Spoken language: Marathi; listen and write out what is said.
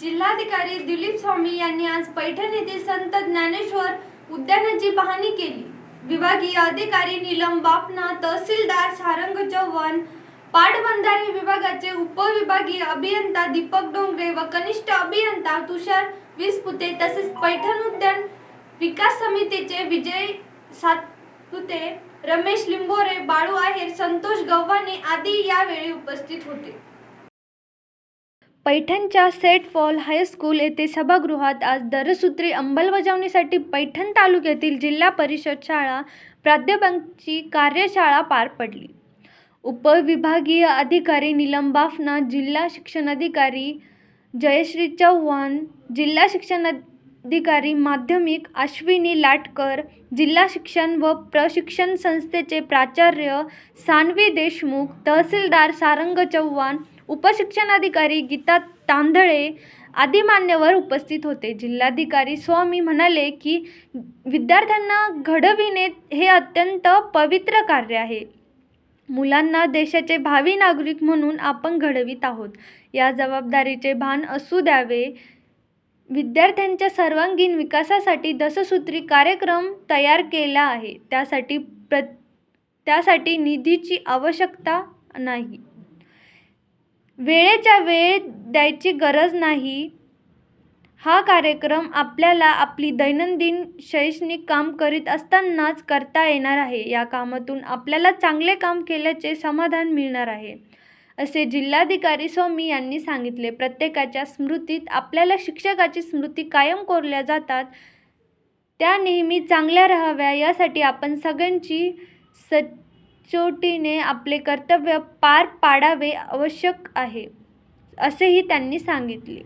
जिल्हाधिकारी दिलीप स्वामी यांनी आज पैठण येथील संत ज्ञानेश्वर उद्यानाची पाहणी केली. विभागीय अधिकारी नीलम बापना तहसीलदार सारंग चव्हाण पाटबंधारे विभागाचे उपविभागीय अभियंता दीपक डोंगरे व कनिष्ठ अभियंता तुषार विसपुते तसेच पैठण उद्यान विकास समितीचे विजय सातपुते रमेश लिंबोरे बाळू आहेर संतोष गव्हाणे आदी यावेळी उपस्थित होते. पैठणच्या सेट फॉल हायस्कूल येथे सभागृहात आज दरसूत्री अंमलबजावणीसाठी पैठण तालुक्यातील जिल्हा परिषद शाळा प्राध्यापकांची कार्यशाळा पार पडली. उपविभागीय अधिकारी नीलम बाफना जिल्हा शिक्षणाधिकारी जयश्री चव्हाण जिल्हा शिक्षणाधिकारी माध्यमिक अश्विनी लाटकर जिल्हा शिक्षण व प्रशिक्षण संस्थेचे प्राचार्य सानवी देशमुख तहसीलदार सारंग चव्हाण उपशिक्षणाधिकारी गीता तांदळे आदी मान्यवर उपस्थित होते. जिल्हाधिकारी स्वामी म्हणाले की विद्यार्थ्यांना घडविणे हे अत्यंत पवित्र कार्य आहे. मुलांना देशाचे भावी नागरिक म्हणून आपण घडवीत आहोत. या जबाबदारीचे भान असू द्यावे. विद्यार्थ्यांच्या सर्वांगीण विकासासाठी दससूत्री कार्यक्रम तयार केला आहे. त्यासाठी प्र त्यासाठी निधीची आवश्यकता नाही. वेळेच्या वेळेत द्यायची गरज नाही. हा कार्यक्रम आपल्याला आपली दैनंदिन शैक्षणिक काम करीत असतानाच करता येणार आहे. या कामातून आपल्याला चांगले काम केल्याचे समाधान मिळणार आहे. असे जिल्हाधिकारी स्वामी यांनी सांगितले प्रत्येकाच्या स्मृतीत आपल्याला शिक्षकाची स्मृती कायम कोरल्या जातात. त्या नेहमी चांगल्या राहाव्या. यासाठी आपण सगळ्यांची स सचोटीने आपले कर्तव्य पार पाडावे आवश्यक आहे असेही त्यांनी सांगितले.